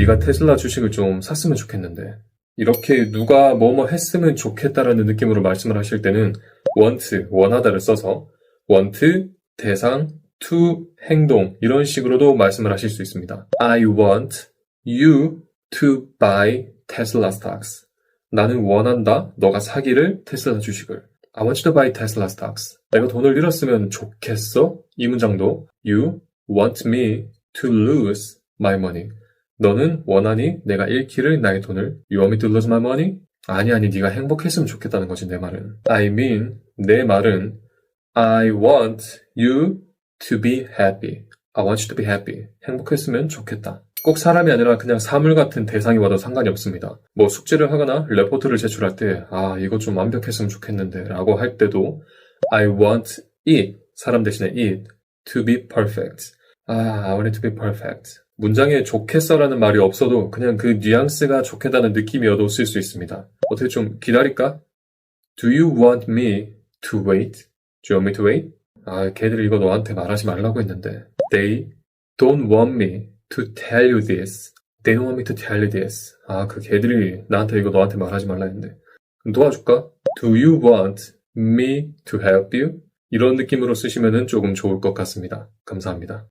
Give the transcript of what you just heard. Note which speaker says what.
Speaker 1: 네가 테슬라 주식을 좀 샀으면 좋겠는데. 이렇게 누가 뭐뭐 했으면 좋겠다라는 느낌으로 말씀을 하실 때는 want, 원하다를 써서 want, 대상, to, 행동 이런 식으로도 말씀을 하실 수 있습니다. I want you to buy Tesla stocks. 나는 원한다. 너가 사기를 테슬라 주식을. I want you to buy Tesla stocks. 내가 돈을 잃었으면 좋겠어? 이 문장도 You want me to lose my money. 너는 원하니 내가 잃기를 나의 돈을 You want me to lose my money? 아니 아니 네가 행복했으면 좋겠다는 거지 내 말은. I mean 내 말은 I want you to be happy. I want you to be happy. 행복했으면 좋겠다. 꼭 사람이 아니라 그냥 사물 같은 대상이 와도 상관이 없습니다. 뭐 숙제를 하거나 레포트를 제출할 때, 아, 이거 좀 완벽했으면 좋겠는데, 라고 할 때도, I want it, 사람 대신에 it, to be perfect. 아, I want it to be perfect. 문장에 좋겠어라는 말이 없어도 그냥 그 뉘앙스가 좋겠다는 느낌이어도 쓸 수 있습니다. 어떻게 좀 기다릴까? Do you want me to wait? Do you want me to wait? 아, 걔들이 이거 너한테 말하지 말라고 했는데. They don't want me to tell you this. They don't want me to tell you this. 아, 그 걔들이 나한테 이거 너한테 말하지 말라 했는데. 그럼 도와줄까? Do you want me to help you? 이런 느낌으로 쓰시면 조금 좋을 것 같습니다. 감사합니다.